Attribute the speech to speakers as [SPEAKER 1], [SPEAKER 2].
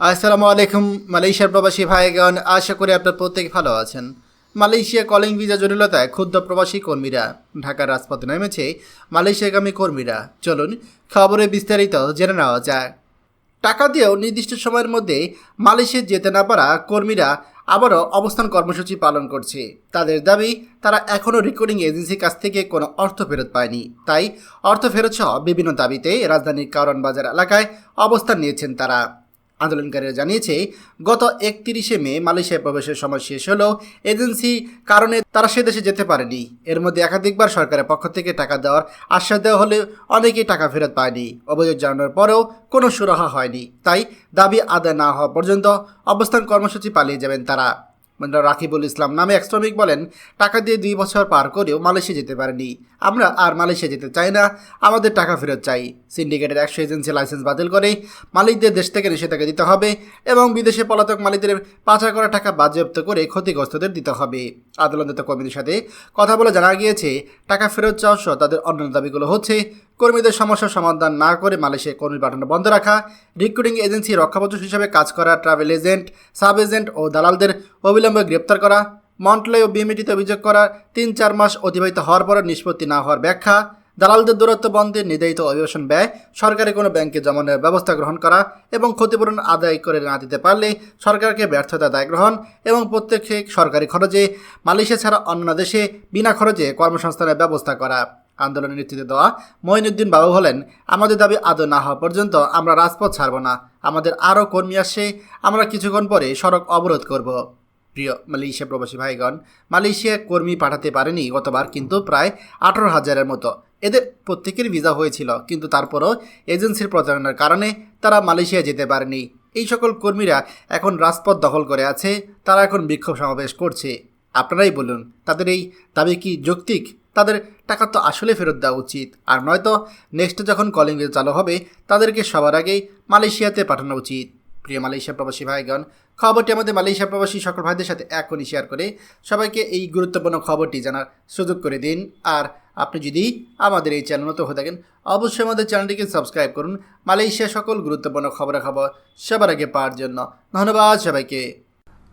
[SPEAKER 1] আসসালামু আলাইকুম মালয়েশিয়ার প্রবাসী ভাইগণ, আশা করি আপনার প্রত্যেক ভালো আছেন। মালয়েশিয়া কলিং ভিসা জটিলতায় ক্ষুদ্র প্রবাসী কর্মীরা, ঢাকার রাজপথে নেমেছে মালয়েশিয়াগামী কর্মীরা। চলুন খবরে বিস্তারিত জেনে নেওয়া যায় টাকা দিয়েও নির্দিষ্ট সময়ের মধ্যে মালয়েশিয়া যেতে না পারা কর্মীরা আবারও অবস্থান কর্মসূচি পালন করছে। তাদের দাবি, তারা এখনও রেকর্ডিং এজেন্সির কাছ থেকে কোনো অর্থ ফেরত পায়নি। তাই অর্থ ফেরত সহ বিভিন্ন দাবিতে রাজধানীর কারণ বাজার এলাকায় অবস্থান নিয়েছেন তারা। আন্দোলনকারীরা জানিয়েছে, গত একত্রিশে মে মালয়েশিয়ায় প্রবেশের সময় শেষ হলেও এজেন্সি কারণে তারা সে দেশে যেতে পারেনি। এর মধ্যে একাধিকবার সরকারের পক্ষ থেকে টাকা দেওয়ার আশ্বাস দেওয়া হলেও অনেকেই টাকা ফেরত পায়নি। অভিযোগ জানানোর পরেও কোনো সুরাহা হয়নি। তাই দাবি আদায় না হওয়া পর্যন্ত অবস্থান কর্মসূচি পালিয়ে যাবেন তারা। রাকিবুল ইসলাম নামে এক শ্রমিক বলেন, টাকা দিয়ে দুই বছর পার করেও মালয়েশিয়া যেতে পারেনি। আমরা আর মালয়েশিয়া যেতে চাই না, আমাদের টাকা ফেরত চাই। সিন্ডিকেটের একশো এজেন্সি লাইসেন্স বাতিল করে মালিকদের দেশ থেকে নিষেধাজ্ঞা দিতে হবে এবং বিদেশে পলাতক মালিকদের পাচার করা টাকা বাজেয়াপ্ত করে ক্ষতিগ্রস্তদের দিতে হবে। আদালতের কর্মীদের সাথে কথা বলে জানা গিয়েছে, টাকা ফেরত চাওয়া সহ তাদের অন্যান্য দাবিগুলো হচ্ছে কর্মীদের সমস্যার সমাধান না করে মালয়েশিয়ায় কর্মী পাঠানো বন্ধ রাখা রিক্রুটিং এজেন্সি রক্ষাবচর হিসেবে কাজ করা ট্রাভেল এজেন্ট সাব এজেন্ট ও দালালদের অবিলম্বে গ্রেপ্তার করা মন্টলে ও বিএমইটিতে অভিযোগ করা, তিন চার মাস অতিবাহিত হওয়ার পরও নিষ্পত্তি না হওয়ার ব্যাখ্যা, দালালদের দূরত্ব বন্ধে নির্ধারিত অভিবাসন ব্যয় সরকারি কোনো ব্যাংকে জমা নেওয়ার ব্যবস্থা গ্রহণ করা এবং ক্ষতিপূরণ আদায় করে না দিতে পারলে সরকারকে ব্যর্থতা দায় গ্রহণ এবং প্রত্যেককে সরকারি খরচে মালয়েশিয়া ছাড়া অন্য দেশে বিনা খরচে কর্মসংস্থানের ব্যবস্থা করা। আন্দোলনের নেতৃত্ব দেওয়া মঈনুদ্দিন বাবু বলেন, আমাদের দাবি আদৌ না হওয়া পর্যন্ত আমরা রাজপথ ছাড়ব না। আমাদের আরও কর্মী আসে, আমরা কিছুক্ষণ পরে সড়ক অবরোধ করব। প্রিয় মালয়েশিয়া প্রবাসী ভাইগণ মালয়েশিয়া কর্মী পাঠাতে পারেনি গতবার, কিন্তু প্রায় আঠারো হাজারের মতো। এদের প্রত্যেকের ভিসা হয়েছিল, কিন্তু তারপরও এজেন্সির প্রচারণার কারণে তারা মালয়েশিয়া যেতে পারেনি। এই সকল কর্মীরা এখন রাজপথ দখল করে আছে, তারা এখন বিক্ষোভ সমাবেশ করছে। আপনারাই বলুন, তাদের এই দাবি কি যৌক্তিক? তাদের টাকা তো আসলে ফেরত দেওয়া উচিত। আর নয়তো নেক্সট যখন কলিং বেল চালু হবে, তাদেরকে সবার আগেই মালয়েশিয়াতে পাঠানো উচিত। প্রিয় মালয়েশিয়া প্রবাসী ভাইগণ, খবরটি আমাদের মালয়েশিয়া প্রবাসী সকল ভাইদের সাথে এখনই শেয়ার করে সবাইকে এই গুরুত্বপূর্ণ খবরটি জানার সুযোগ করে দিন। আর আপনি যদি আমাদের এই চ্যানেল নতুন হয়ে থাকেন, অবশ্যই আমাদের চ্যানেলটিকে সাবস্ক্রাইব করুন। মালয়েশিয়া সকল গুরুত্বপূর্ণ খবরাখবর সবার আগে পাওয়ার জন্য। ধন্যবাদ সবাইকে।